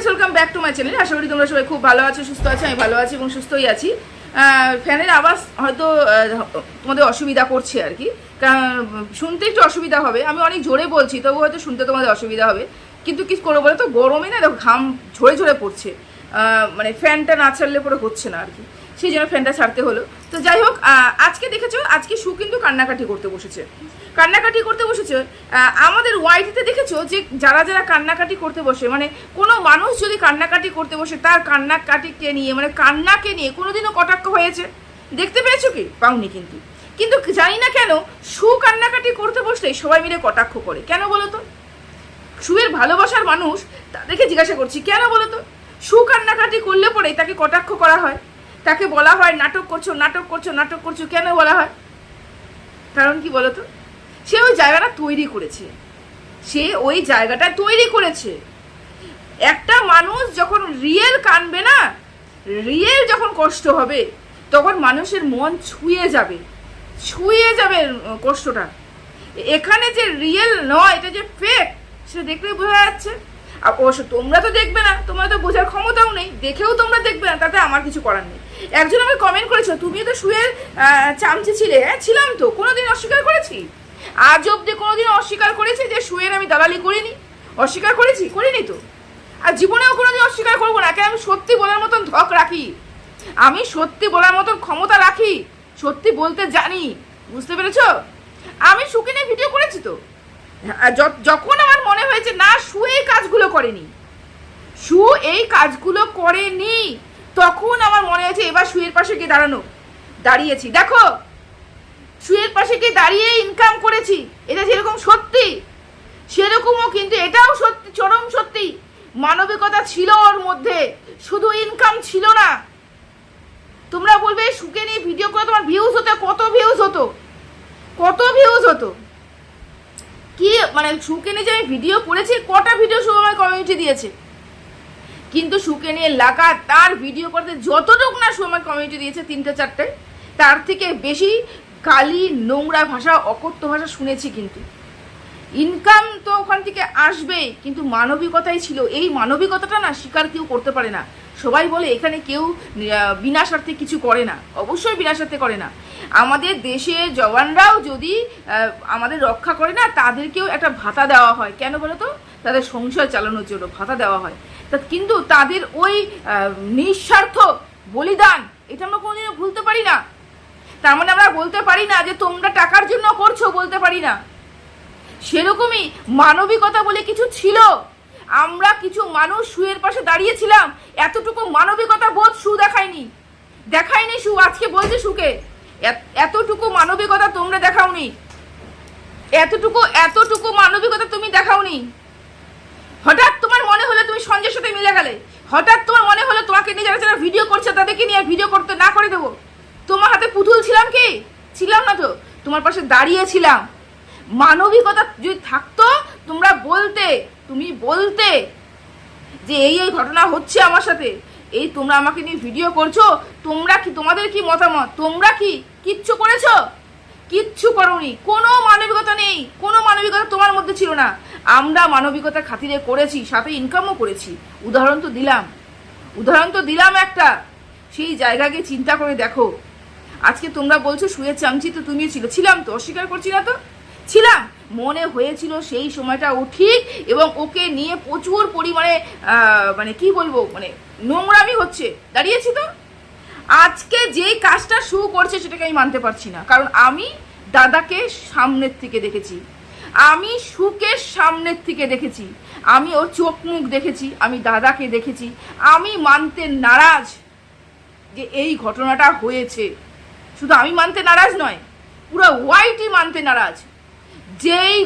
Friends welcome back to my channel আশা করি তোমরা সবাই খুব ভালো আছো, সুস্থ আছো, আমি ভালো আছি এবং সুস্থই আছি। ফ্যানের আওয়াজ হয়তো তোমাদের অসুবিধা করছে আর কি। কারণ, শুনতে একটু অসুবিধা হবে। আমি অনেক জোরে বলছি, তবু হয়তো শুনতে তোমাদের অসুবিধা হবে। কিন্তু কি করব বলো তো গরমে না দেখো ঘাম ঝরে ঝরে পড়ছে। মানে ফ্যানটা না ছাড়লে পরে হচ্ছে না আর কি। সেই জন্য ফ্যানটা ছাড়তে হলো। তো যাই হোক আজকে দেখেছ, আজকে সু কিন্তু কান্নাকাটি করতে বসেছে। কান্নাকাটি করতে বসেছে? আমাদের ওয়াইটিতে দেখেছ যে যারা যারা কান্নাকাটি করতে বসে মানে কোনো মানুষ যদি কান্নাকাটি করতে বসে, তার কান্নাকাটিকে নিয়ে মানে কান্নাকে নিয়ে কোনোদিনও কটাক্ষ হয়েছে? দেখতে পেয়েছ কি? পাওনি কিন্তু। কিন্তু জানি না কেন সু কান্নাকাটি করতে বসলেই সবাই মিলে কটাক্ষ করে। কেন বলো তো? সুয়ের ভালোবাসার মানুষ তাদেরকে জিজ্ঞাসা করছি, কেন বলো তো? সু কান্নাকাটি করলে পরেই তাকে কটাক্ষ করা হয়। তাকে বলা হয়, নাটক করছ নাটক করছ নাটক করছ, কেন বলা হয়? কারণ কি বলো তো? সে ওই জায়গাটা তৈরি করেছে। সে ওই জায়গাটা তৈরি করেছে। একটা মানুষ যখন রিয়েল কানবে না রিয়েল যখন কষ্ট হবে, তখন মানুষের মন ছুঁয়ে যাবে। ছুঁয়ে যাবে কষ্টটা। এখানে যে রিয়েল নয়, এটা যে ফেক সেটা দেখলেই বোঝা যাচ্ছে। আর অবশ্য তোমরা তো দেখবে না, তোমরা তো বোঝার ক্ষমতাও নেই, দেখেও তোমরা দেখবে না, তাতে আমার কিছু করার নেই। একজন আমাকে কমেন্ট করেছ, তুমিও তো শুয়ে চামচে ছিলে। হ্যাঁ ছিলাম তো, কোনোদিন অস্বীকার করেছি? আজ অব্দি কোনোদিন অস্বীকার করেছি যে শুয়ের আমি দালালি করিনি। অস্বীকার করেছি? করিনি তো। আর জীবনেও কোনোদিন অস্বীকার করব না। কেন আমি সত্যি বলার মতন ধক রাখি। আমি সত্যি বলার মতন ক্ষমতা রাখি। সত্যি বলতে জানি। বুঝতে পেরেছ? আমি সুখে নিয়ে ভিডিও করেছি তো। যখন আমার মনে হয়েছে, না, সু এই কাজগুলো করেনি। সু এই কাজগুলো করেনি। তখন আমার মনে হয়েছে, এবার সুয়ের পাশে গিয়ে দাঁড়ানো। দাঁড়িয়েছি। দেখো সুয়ের পাশে গিয়ে দাঁড়িয়ে ইনকাম করেছি। এটা যেরকম সত্যি, সেরকমও কিন্তু এটাও সত্যি, চরম সত্যি। মানবিকতা ছিল ওর মধ্যে, শুধু ইনকাম ছিল না। তোমরা বলবে সুকে নিয়ে ভিডিও করে তোমার ভিউজ হতো, কত ভিউজ হতো? কত ভিউজ হতো? কি মানে সুকে নিয়ে যে আমি ভিডিও করেছি, কটা ভিডিও সু আমার কমিউনিটি দিয়েছে? কিন্তু সুকে নিয়ে লাগাতার ভিডিও করতে যতটুকু না সু আমার কমিউনিটি দিয়েছে, তিনটে, চারটে, তার থেকে বেশি কালি নোংরা ভাষা অকথ্য ভাষা শুনেছি কিন্তু। ইনকাম তো ওখান থেকে আসবেই কিন্তু মানবিকতাই ছিল। এই মানবিকতাটা না স্বীকার কেউ করতে পারে না। সবাই বলে এখানে কেউ আহ, বিনা স্বার্থে কিছু করে না। অবশ্যই বিনা স্বার্থে করে না। আমাদের দেশের জওয়ানরাও যদি আমাদের রক্ষা করে না তাদেরকেও একটা ভাতা দেওয়া হয়। কেন বলো তো? তাদের সংসার চালানোর জন্য ভাতা দেওয়া হয়। তা কিন্তু তাদের ওই নিঃস্বার্থ বলিদান এটা আমরা কোনোদিনও ভুলতে পারি না। তার মানে আমরা বলতে পারি না যে তোমরা টাকার জন্য করছ, বলতে পারি না। সেরকমই মানবিকতা বলে কিছু ছিল। আমরা কিছু মানুষ সুয়ের পাশে দাঁড়িয়েছিলাম, এতটুকু মানবিকতা বোধ সু দেখায়নি। দেখায়নি সু, আজকে বলছে সুকে, এত- এতটুকু মানবিকতা তোমরা দেখাওনি। এতটুকু এতটুকু মানবিকতা তুমি দেখাওনি। হঠাৎ তোমার মনে হলো তুমি সঞ্জয়ের সাথে মিলে গেলে। হঠাৎ তোমার মনে হলো তোমাকে নিয়ে যারা যারা ভিডিও করছে তাদেরকে নিয়ে ভিডিও করতে না করে দেবো। তোমার হাতে পুতুল ছিলাম কি? ছিলাম না তো। তোমার পাশে দাঁড়িয়েছিলাম মানবিকতা যদি থাকতো, তোমরা বলতে, তুমি বলতে যে এই এই ঘটনা হচ্ছে আমার সাথে। এই তোমরা আমাকে নিয়ে ভিডিও করছ, তোমরা কি, তোমাদের কি মতামত? তোমরা কি কিচ্ছু করেছ? কিচ্ছু করোনি। কোনো মানবিকতা নেই। কোনো মানবিকতা তোমার মধ্যে ছিল না। আমরা মানবিকতা খাতিরে করেছি, সাথে ইনকামও করেছি। উদাহরণ তো দিলাম। উদাহরণ তো দিলাম একটা। সেই জায়গাকে চিন্তা করে দেখো। আজকে তোমরা বলছো শুয়ে চামচি তো তুমিও ছিল। ছিলাম তো, অস্বীকার করছি না তো? ছিলাম। মনে হয়েছিল সেই সময়টা ও ঠিক এবং ওকে নিয়ে প্রচুর পরিমাণে মানে কি বলব মানে নোংরামি হচ্ছে। দাঁড়িয়েছি তো? আজকে যে কাজটা শু করছে সেটাকে আমি মানতে পারছি না। কারণ আমি দাদাকে সামনের থেকে দেখেছি। আমি সুকে সামনের থেকে দেখেছি। আমি ওর চোখ মুখ দেখেছি। আমি দাদাকে দেখেছি। আমি মানতে নারাজ যে এই ঘটনাটা হয়েছে। শুধু আমি মানতে নারাজ নয়, পুরো ওয়াইটি মানতে নারাজ। যেই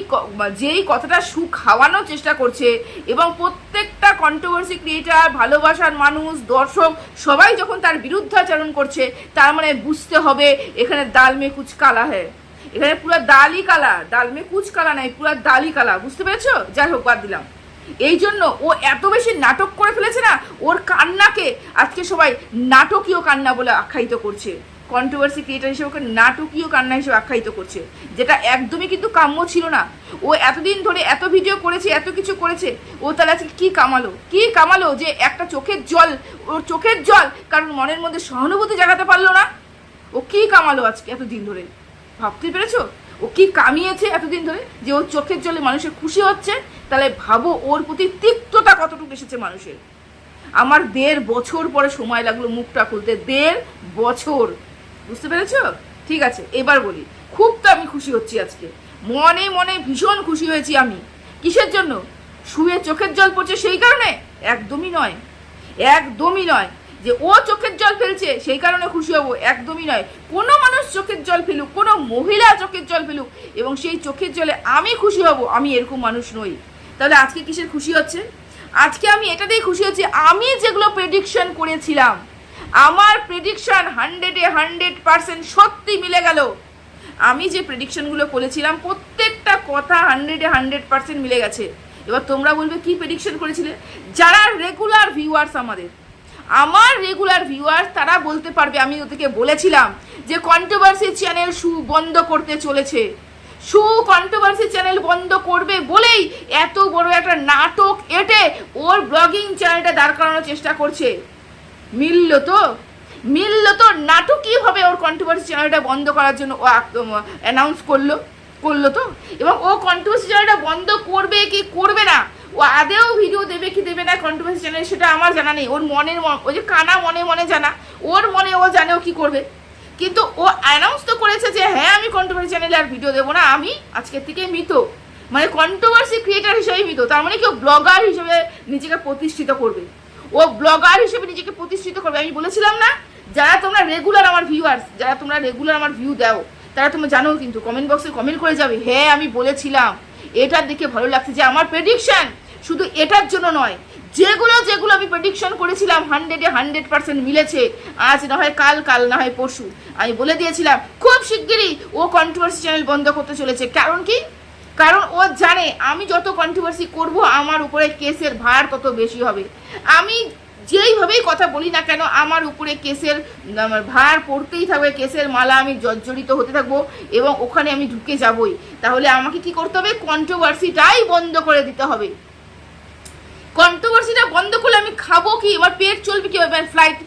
যেই কথাটা সুখ খাওয়ানোর চেষ্টা করছে এবং প্রত্যেকটা কন্ট্রোভার্সি ক্রিয়েটার ভালোবাসার মানুষ, দর্শক, সবাই যখন তার বিরুদ্ধাচরণ করছে, তার মানে বুঝতে হবে এখানে ডাল মে কুচ কালা হ্যাঁ এখানে পুরো ডালই কালা ডাল মে কুচ কালা নাই, পুরো ডালই কালা। বুঝতে পেরেছ? যাই হোক, বাদ দিলাম। এই জন্য ও এত বেশি নাটক করে ফেলেছে না, ওর কান্নাকে আজকে সবাই নাটকীয় কান্না বলে আখ্যায়িত করছে। কন্ট্রোভার্সি ক্রিয়েটার হিসেবে ওকে নাটকীয় কান্না হিসেবে আখ্যায়িত করছে, যেটা একদমই কিন্তু কাম্য ছিল না। ও এতদিন ধরে এত ভিডিও করেছে, এত কিছু করেছে, ও তাহলে আজকে কী কামালো? কী কামালো যে একটা চোখের জল, ওর চোখের জল কারণ মনের মধ্যে সহানুভূতি জাগাতে পারল না? ও কী কামালো আজকে এতদিন ধরে? ভাবতে পেরেছ? ও কি কামিয়েছে এতদিন ধরে যে ওর চোখের জলে মানুষের খুশি হচ্ছে? তাহলে ভাবো ওর প্রতি তিক্ততা কতটুকু এসেছে মানুষের। আমার দেড় বছর পরে সময় লাগল মুখটা খুলতে, দেড় বছর। বুঝতে পেরেছ? ঠিক আছে, এবার বলি। খুব তো আমি খুশি হচ্ছি আজকে। মনে মনে ভীষণ খুশি হয়েছি আমি। কিসের জন্য? শুয়ে চোখের জল পড়ছে সেই কারণে? একদমই নয়। একদমই নয়। যে ও চোখের জল ফেলছে সেই কারণে খুশি হব, একদমই নয়। কোনো মানুষ চোখের জল ফেলুক, কোনো মহিলা চোখের জল ফেলুক, এবং সেই চোখের জলে আমি খুশি হব, আমি এরকম মানুষ নই। তাহলে আজকে কিসের খুশি হচ্ছে? আজকে আমি এটাতেই খুশি হচ্ছি, আমি যেগুলো প্রেডিকশন করেছিলাম আমার প্রেডিকশন হান্ড্রেডে হান্ড্রেড পার্সেন্ট সত্যি মিলে গেল। আমি যে প্রেডিকশনগুলো করেছিলাম, প্রত্যেকটা কথা হান্ড্রেডে হান্ড্রেড পার্সেন্ট মিলে গেছে। এবার তোমরা বলবে, কি প্রেডিকশন করেছিলে? যারা রেগুলার ভিউয়ার্স আমাদের, আমার রেগুলার ভিউয়ার্স তারা বলতে পারবে, আমি ওদেরকে বলেছিলাম যে কন্ট্রোভার্সি চ্যানেল সু বন্ধ করতে চলেছে। সু কন্ট্রোভার্সি চ্যানেল বন্ধ করবে বলেই এত বড় একটা নাটক এটে ওর ব্লগিং চ্যানেলটা দাঁড় করানোর চেষ্টা করছে। মিলল তো? মিলল তো? নাটকীয়ভাবে ওর কন্ট্রোভার্সি চ্যানেলটা বন্ধ করার জন্য? ও অ্যানাউন্স করল। করল তো? এবং ও কন্ট্রোভার্সি চ্যানেলটা বন্ধ করবে কি করবে না? ও আদেও ভিডিও দেবে কি দেবে না কন্ট্রোভার্সি চ্যানেল সেটা আমার জানা নেই। ওর মনের ওই যে কানা মনে মনে জানা। ওর মনে ও জানে ও কী করবে। কিন্তু ও অ্যানাউন্স তো করেছে যে হ্যাঁ আমি কন্ট্রোভার্সি চ্যানেলে আর ভিডিও দেবো না। আমি আজকের থেকে মৃত। মানে কন্ট্রোভার্সি ক্রিয়েটার হিসেবে মৃত। তার মানে কেউ ব্লগার হিসেবে নিজেকে প্রতিষ্ঠিত করবে। ও ব্লগার হিসেবে নিজেকে প্রতিষ্ঠিত করবে। আমি বলেছিলাম না, যারা তোমরা রেগুলার আমার ভিউয়ার্স যারা তোমরা রেগুলার আমার ভিউ দাও, তারা তোমরা জানো কিন্তু কমেন্ট বক্সে কমেন্ট করে যাবে হ্যাঁ আমি বলেছিলাম। এটা দেখে ভালো লাগছে যে আমার প্রেডিকশন শুধু এটার জন্য নয়, যেগুলো যেগুলো আমি প্রেডিকশন করেছিলাম হান্ড্রেডে হান্ড্রেড পার্সেন্ট মিলেছে, আজ না হয় কাল কাল না হয় পরশু। আমি বলে দিয়েছিলাম, খুব শিগগিরই ও কন্ট্রোভার্সি চ্যানেল বন্ধ করতে চলেছে। কারণ কি? কারণ ও জানে আমি যত কন্ট্রোভার্সি করব, আমার উপরে কেসের ভার তত বেশি হবে। আমি যেইভাবেই কথা বলি না কেন, আমার উপরে কেসের ভার পড়তেই থাকবে, কেসের মালা আমি জর্জরিত হতে থাকব এবং ওখানে আমি ঢুকে যাবই। তাহলে আমাকে কি করতে হবে? কন্ট্রোভার্সিটাই বন্ধ করে দিতে হবে। কন্ট্রোভার্সিটা বন্ধ করলে আমি খাব কি? আমার পেট চলবে কীভাবে? ফ্লাইট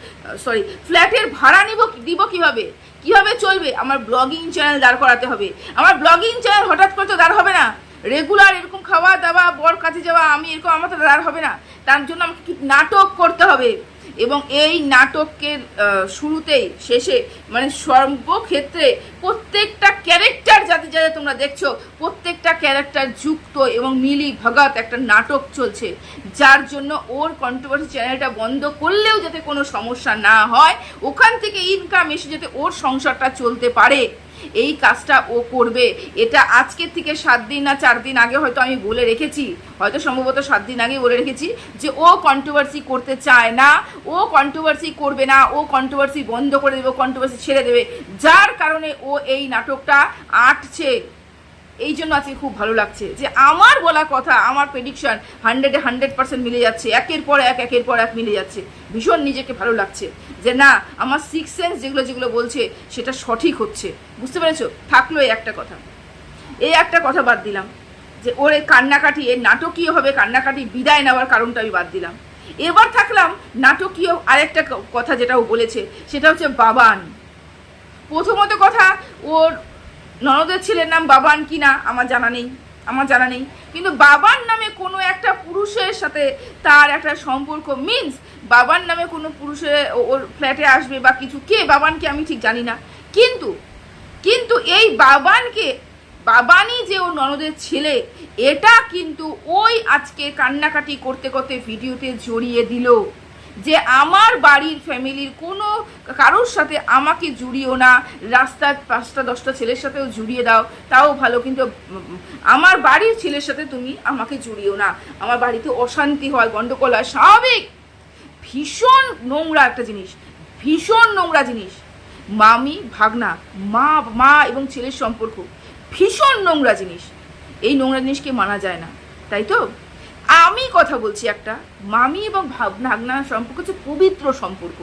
সরি ফ্ল্যাটের ভাড়া নিব দিব কীভাবে? কীভাবে চলবে? আমার ব্লগিং চ্যানেল দাঁড় করাতে হবে। আমার ব্লগিং চ্যানেল হঠাৎ করে তো দাঁড় হবে না। রেগুলার এরকম খাওয়া দাওয়া বর কাছে যাওয়া, আমি এরকম আমার তো দাঁড় হবে না। তার জন্য আমাকে নাটক করতে হবে। এবং এই নাটকের শুরুতেই, শেষে মানে সর্বক্ষেত্রে প্রত্যেকটা ক্যারেক্টার যাতে যাতে তোমরা দেখছ, প্রত্যেকটা ক্যারেক্টার যুক্ত এবং মিলি ভগত একটা নাটক চলছে, যার জন্য ওর কন্ট্রোভার্সি চ্যানেলটা বন্ধ করলেও যাতে কোনো সমস্যা না হয়, ওখান থেকে ইনকাম এসে যাতে ওর সংসারটা চলতে পারে। এই কাজটা ও করবে। এটা আজকের থেকে সাত দিন না চার দিন আগে হয়তো আমি বলে রেখেছি। হয়তো সম্ভবত সাত দিন আগে বলে রেখেছি যে ও কন্ট্রোভার্সি করতে চায় না, ও কন্ট্রোভার্সি করবে না, ও কন্ট্রোভার্সি বন্ধ করে দেবে কন্ট্রোভার্সি ছেড়ে দেবে। যার কারণে ও এই নাটকটা আটছে। এই জন্য আজকে খুব ভালো লাগছে যে আমার বলা কথা, আমার প্রেডিকশন হান্ড্রেডে হান্ড্রেড পার্সেন্ট মিলে যাচ্ছে। একের পর এক, একের পর এক মিলে যাচ্ছে। ভীষণ নিজেকে ভালো লাগছে যে না, আমার সিক্স সেন্স যেগুলো যেগুলো বলছে সেটা সঠিক হচ্ছে। বুঝতে পেরেছ? থাকল এই একটা কথা। এই একটা কথা বাদ দিলাম যে ওর এই কান্নাকাটি, এর নাটকীয়ভাবে কান্নাকাটি বিদায় নেওয়ার কারণটা আমি বাদ দিলাম। এবার থাকলাম নাটকীয় আরেকটা কথা যেটা ও বলেছে, সেটা হচ্ছে বাবান। প্রথমত কথা, ওর ননদের ছেলের নাম বাবান কি না, আমার জানা নেই, আমার জানা নেই। কিন্তু বাবার নামে কোনো একটা পুরুষের সাথে তার একটা সম্পর্ক মিন্স বাবার নামে কোনো পুরুষের ওর ফ্ল্যাটে আসবে বা কিছু, কে বাবানকে আমি ঠিক জানি না। কিন্তু কিন্তু এই বাবানকে, বাবানই যে ও ননদের ছেলে, এটা কিন্তু ওই আজকে কান্নাকাটি করতে করতে ভিডিওতে জড়িয়ে দিল। যে আমার বাড়ির ফ্যামিলির কোনো কারোর সাথে আমাকে জুড়িও না, রাস্তার পাঁচটা, দশটা ছেলের সাথেও জুড়িয়ে দাও, তাও ভালো। কিন্তু আমার বাড়ির ছেলের সাথে তুমি আমাকে জুড়িও না। আমার বাড়িতে অশান্তি হয় গণ্ডগোল হয়, স্বাভাবিক। ভীষণ নোংরা একটা জিনিস, ভীষণ নোংরা জিনিস। মামি, ভাগনা, মা মা এবং ছেলের সম্পর্ক, ভীষণ নোংরা জিনিস। এই নোংরা জিনিসকে মানা যায় না, তাই তো? আমি কথা বলছি একটা। মামি এবং ভাগনার সম্পর্ক হচ্ছে পবিত্র সম্পর্ক।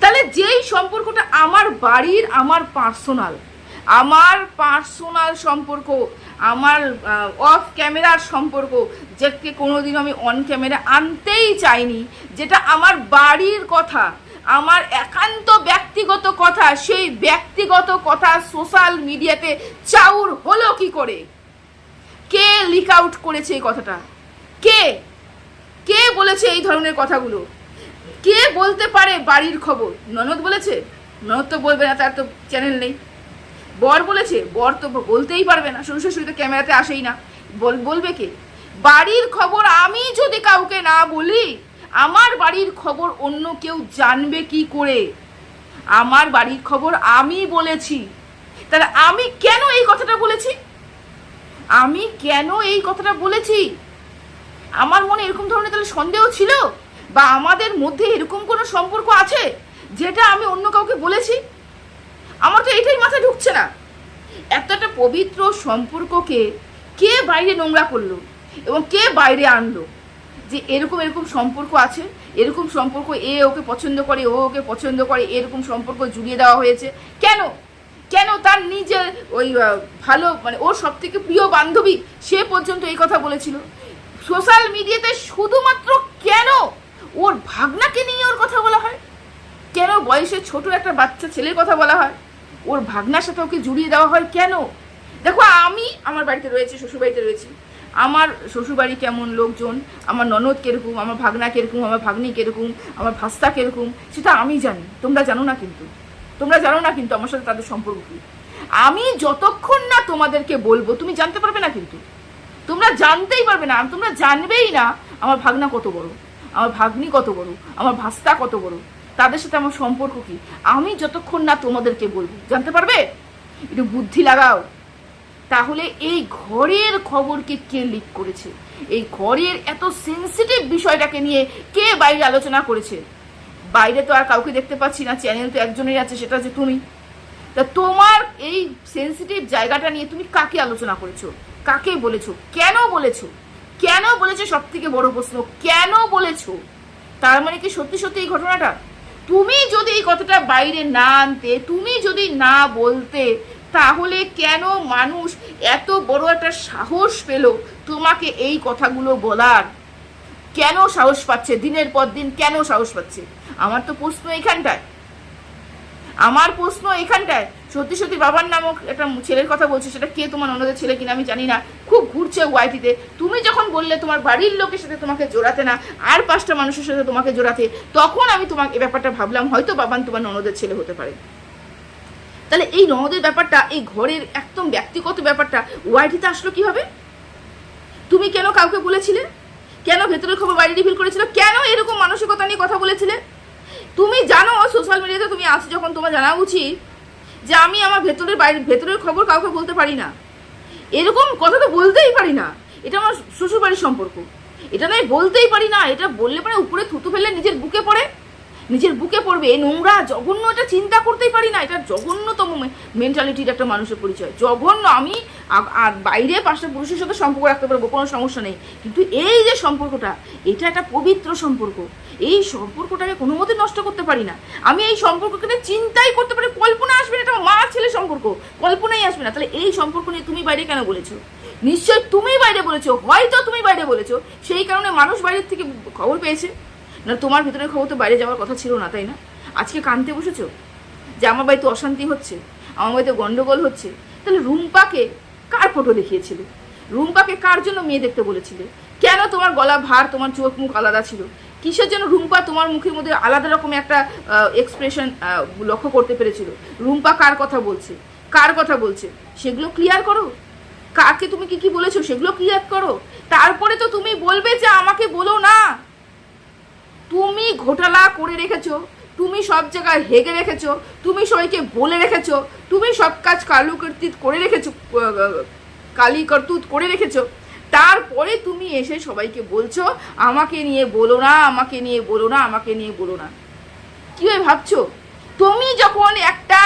তাহলে যেই সম্পর্কটা আমার বাড়ির, আমার পার্সোনাল আমার পার্সোনাল সম্পর্ক, আমার অফ ক্যামেরার সম্পর্ক, যেকে কোনোদিন আমি অন ক্যামেরা আনতেই চাইনি, যেটা আমার বাড়ির কথা, আমার একান্ত ব্যক্তিগত কথা, সেই ব্যক্তিগত কথা সোশ্যাল মিডিয়াতে চাউর হলো কি করে? কে লিক আউট করেছে এই কথাটা? কে? কে বলেছে এই ধরনের কথাগুলো? কে বলতে পারে বাড়ির খবর? ননদ বলেছে? ননদ তো বলবে না, তার তো চ্যানেল নেই। বর বলেছে? বর তো বলতেই পারবে না। শ্বশুর শাশুড়ি তো ক্যামেরাতে আসেই না। বল বলবে কে? বাড়ির খবর আমি যদি কাউকে না বলি, আমার বাড়ির খবর অন্য কেউ জানবে কি করে? আমার বাড়ির খবর আমি বলেছি। তাহলে আমি কেন এই কথাটা বলেছি? আমি কেন এই কথাটা বলেছি? আমার মনে এরকম ধরনের তাহলে সন্দেহ ছিল? বা আমাদের মধ্যে এরকম কোনো সম্পর্ক আছে যেটা আমি অন্য কাউকে বলেছি? আমার তো এটাই মাথায় ঢুকছে না। এত একটা পবিত্র সম্পর্ককে কে বাইরে নোংরা করল এবং কে বাইরে আনলো? যে এরকম এরকম সম্পর্ক আছে, এরকম সম্পর্ক এ ওকে পছন্দ করে, ও ওকে পছন্দ করে, এরকম সম্পর্ক জুড়িয়ে দেওয়া হয়েছে। কেন? কেন তার নিজের ওই ভালো মানে ওর সব থেকে প্রিয় বান্ধবী সে পর্যন্ত এই কথা বলেছিল? সোশ্যাল মিডিয়াতে শুধুমাত্র কেন ওর ভাগনাকে নিয়ে ওর কথা বলা হয়? কেন বয়সে ছোট একটা বাচ্চা ছেলের কথা বলা হয়? ওর ভাগনার সাথে ওকে জুড়িয়ে দেওয়া হয় কেন? দেখো, আমি আমার বাড়িতে রয়েছি, শ্বশুরবাড়িতে রয়েছি। আমার শ্বশুরবাড়ি কেমন লোকজন? আমার ননদ কীরকম? আমার ভাগনা কীরকম? আমার ভাগ্নি কীরকম? আমার ভাস্তা কীরকম? সেটা আমি জানি। তোমরা জানো না কিন্তু। তোমরা জানো না কিন্তু আমার সাথে তাদের সম্পর্ক কি? আমি যতক্ষণ না তোমাদেরকে বলব, তুমি জানতে পারবে না কিন্তু। তোমরা জানতেই পারবে না, তোমরা জানবেই না আমার ভাগনা কত বড়, আমার ভাগ্নি কত বড়, আমার ভাস্তা কত বড়। তাদের সাথে আমার সম্পর্ক কি? আমি যতক্ষণ না তোমাদেরকে বলব, জানতে পারবে? একটু বুদ্ধি লাগাও। তাহলে এই ঘরের খবরকে কে লিক করেছে? এই ঘরের এত সেন্সিটিভ বিষয়টাকে নিয়ে কে বাইরে আলোচনা করেছে? বাইরে তো আর কাউকে দেখতে পাচ্ছি না চ্যানেল তো একজনেরই আছে, সেটা হচ্ছে তুমি। তা তোমার এই সেন্সিটিভ জায়গাটা নিয়ে তুমি কাকে আলোচনা করেছ? কাকে বলেছ? কেন বলেছ? কেন বলেছ সব থেকে বড় প্রশ্ন? কেন বলেছ? তার মানে কি সত্যি সত্যি এই ঘটনাটা? তুমি যদি এই কথাটা বাইরে না আনতে, তুমি যদি না বলতে, তাহলে কেন মানুষ এত বড় একটা সাহস পেল তোমাকে এই কথাগুলো বলার? কেন সাহস পাচ্ছে? দিনের পর দিন কেন সাহস পাচ্ছে? আমার তো প্রশ্ন এখানটায়। আমার প্রশ্ন এখানটায়। সত্যি সত্যি বাবার নামক একটা ছেলের কথা বলছে, সেটা কে তোমার অন্যদের ছেলে কিনা আমি জানি না। খুব ঘুরছে ওয়াইটিতে। তুমি যখন বললে তোমার বাড়ির লোকের সাথে তোমাকে জোড়াতে না, আর পাঁচটা মানুষের সাথে তোমাকে জোড়াতে, তখন আমি তোমাকে এ ব্যাপারটা ভাবলাম, হয়তো বাবান তোমার ননদের ছেলে হতে পারে। তাহলে এই ননদের ব্যাপারটা, এই ঘরের একদম ব্যক্তিগত ব্যাপারটা, ওয়াইটিতে আসলো কীভাবে? তুমি কেন কাউকে বলেছিলে? কেন ভেতরের খবর বাইরে রিভিল করেছিল? কেন এরকম মানসিকতা নিয়ে কথা বলেছিলে? তুমি জানো সোশ্যাল মিডিয়াতে তুমি আছো যখন, তোমার জানা উচিত যে আমি আমার ভেতরের বাইরে, ভেতরের খবর কাউকে বলতে পারি না। এরকম কথা তো বলতেই পারি না। এটা আমার শ্বশুরবাড়ির সম্পর্ক। এটা নয় বলতেই পারি না। এটা বললে পরে উপরে থুতু ফেলে নিজের বুকে পড়ে। নিজের বুকে পড়বে। এই নোংরা, জঘন্য, এটা চিন্তা করতেই পারি না। এটা জঘন্যতম মেন্টালিটির একটা মানুষের পরিচয়। জঘন্য। আমি আর বাইরে পাঁচটা পুরুষের সাথে সম্পর্ক রাখতে পারব, কোনো সমস্যা নেই। কিন্তু এই যে সম্পর্কটা, এটা একটা পবিত্র সম্পর্ক। এই সম্পর্কটাকে কোনো মতে নষ্ট করতে পারি না। আমি এই সম্পর্ককে চিন্তাই করতে পারি, কল্পনা আসবে না, এটা মা ছেলে সম্পর্ক। কল্পনাই আসবে না। তাহলে এই সম্পর্ক নিয়ে তুমি বাইরে কেন বলেছ? নিশ্চয় তুমি বাইরে বলেছ, হয়তো তুমি বাইরে বলেছ। সেই কারণে মানুষ বাইরের থেকে খবর পেয়েছে। না, তোমার ভিতরে খবর তো বাইরে যাওয়ার কথা ছিল না, তাই না? আজকে কানতে বসেছো? যে আমার বাড়িতে অশান্তি হচ্ছে, আমার বাড়িতে গন্ডগোল হচ্ছে। তাহলে রুম্পাকে কার ফটো দেখিয়েছিলে? রুম্পাকে কার জন্য মেয়ে দেখতে বলেছিলে? কেন তোমার গলা ভার, তোমার চোখ মুখ আলাদা ছিল? কিসের জন্য রুম্পা তোমার মুখের মধ্যে আলাদা রকম একটা এক্সপ্রেশন লক্ষ্য করতে পেরেছিল? রুম্পা কার কথা বলছে? কার কথা বলছে? সেগুলো ক্লিয়ার করো। কাকে তুমি কি কি বলেছ, সেগুলো ক্লিয়ার করো। তারপরে তো তুমি বলবে যে আমাকে বলো না। তুমি ঘোটালা করে রেখেছো। তুমি সব জায়গায় হেগে রেখেছো, তুমি সবাইকে বলে রেখেছো, তুমি সব কাজ কালু কর্তিত করে রেখেছো কালি কর্তুত করে রেখেছো, তারপরে তুমি এসে সবাইকে বলছো, আমাকে নিয়ে বলো না, আমাকে নিয়ে বলো না, আমাকে নিয়ে বলো না। কীভাবে ভাবছ? তুমি যখন একটা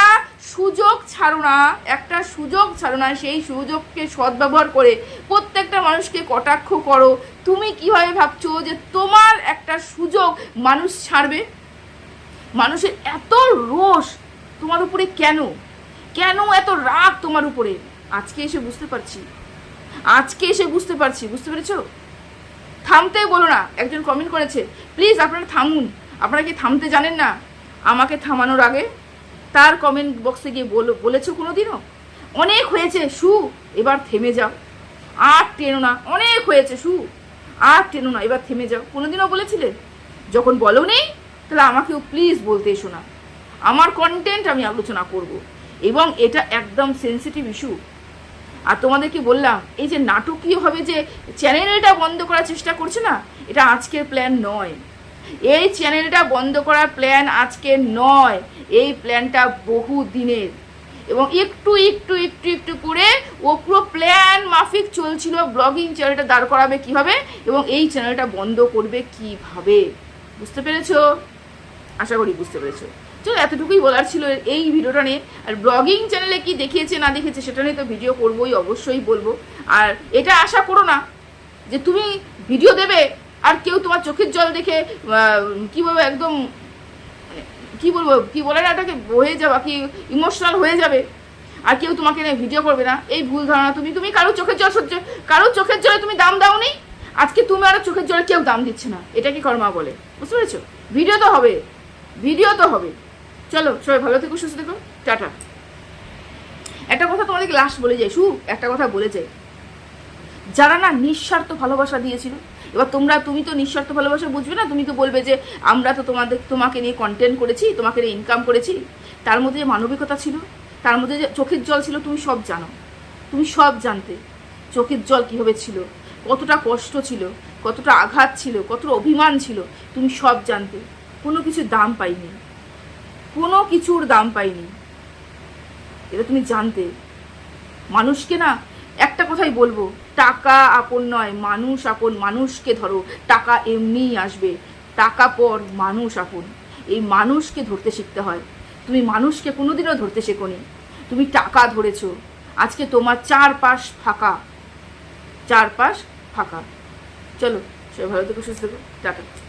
সুযোগ ছাড়ো না, একটা সুযোগ ছাড়ো না, সেই সুযোগকে সদ্ব্যবহার করে প্রত্যেকটা মানুষকে কটাক্ষ করো, তুমি কীভাবে ভাবছ যে তোমার একটা সুযোগ মানুষ ছাড়বে? মানুষের এত রোষ তোমার উপরে কেন? কেন এত রাগ তোমার উপরে? আজকে এসে বুঝতে পারছি। আজকে এসে বুঝতে পারছি, বুঝতে পেরেছ? থামতে বলো না, একজন কমেন্ট করেছে প্লিজ আপনারা থামুন। আপনারা কি থামতে জানেন না? আমাকে থামানোর আগে? তার কমেন্ট বক্সে গিয়ে বলো, বলেছ কোনো দিনও অনেক হয়েছে, সু, এবার থেমে যাও। আর টেনো না, অনেক হয়েছে, সু, আর টেনো না, এবার থেমে যাও। কোনোদিনও বলেছিলে? যখন বলো নেই তাহলে আমাকেও প্লিজ বলতে এসো না। আমার কন্টেন্ট আমি আলোচনা করব এবং এটা একদম সেন্সিটিভ ইস্যু আর তোমাদেরকে বললাম, এই যে নাটকীয়ভাবে যে চ্যানেলটা বন্ধ করার চেষ্টা করছে না, এটা আজকের প্ল্যান নয়। এই চ্যানেলটা বন্ধ করার প্ল্যান আজকে নয়। এই প্ল্যানটা বহু দিনের। এবং একটু একটু একটু একটু করে ও পুরো প্ল্যান মাফিক চলছিল ব্লগিং চ্যানেলটা দাঁড় করাবে কীভাবে এবং এই চ্যানেলটা বন্ধ করবে কীভাবে? বুঝতে পেরেছ? আশা করি বুঝতে পেরেছ। চলো এতটুকুই বলার ছিল এই ভিডিওটা নিয়ে। আর ব্লগিং চ্যানেলে কি দেখিয়েছে না দেখিয়েছে সেটা নিয়ে তো ভিডিও করবোই অবশ্যই বলব। আর এটা আশা করো না যে তুমি ভিডিও দেবে আর কেউ তোমার চোখের জল দেখে কি বলব একদম মানে, কি বলব কি বলে না এটাকে হয়ে যাওয়া কি ইমোশনাল হয়ে যাবে। আর কেউ তোমাকে নিয়ে ভিডিও করবে না। এই ভুল ধারণা তুমি তুমি কারও চোখের জল সহ্য কারও চোখের জলে তুমি দাম দাও নি আজকে তুমি আর চোখের জলে কেউ দাম দিচ্ছে না। এটা কি কর্মা বলে? বুঝতে পেরেছ? ভিডিও তো হবে। ভিডিও তো হবে। চলো, সবাই ভালো থেকো, সুস্থ থেকো। টাটা। একটা কথা তোমাদেরকে লাস্ট বলে যাই। শু একটা কথা বলে যাই। যারা না নিঃস্বার্থ ভালোবাসা দিয়েছিল, এবার তোমরা, তুমি তো নিঃস্বার্থ ভালোবাসা বুঝবে না, তুমি তো বলবে যে আমরা তো তোমাদের, তোমাকে নিয়ে কন্টেন্ট করেছি, তোমাকে নিয়ে ইনকাম করেছি। তার মধ্যে যে মানবিকতা ছিল, তার মধ্যে যে চোখের জল ছিল, তুমি সব জানো। তুমি সব জানতে চোখের জল কীভাবে ছিল, কতটা কষ্ট ছিল, কতটা আঘাত ছিল, কতটা অভিমান ছিল, তুমি সব জানতে। কোনো কিছু দাম পাইনি। কোনো কিছুর দাম পাইনি। এটা তুমি জানতে। মানুষকে না একটা কথাই বলব, টাকা আপন নয়, মানুষ আপন, মানুষকে ধরো। টাকা এমনিই আসবে। টাকা পর মানুষ আপন। এই মানুষকে ধরতে শিখতে হয়। তুমি মানুষকে কোনোদিনও ধরতে শেখোনি। তুমি টাকা ধরেছ। আজকে তোমার চারপাশ ফাঁকা। চারপাশ ফাঁকা। চলো সে ভালো থেকো, সুস্থ থেকো। টাটা।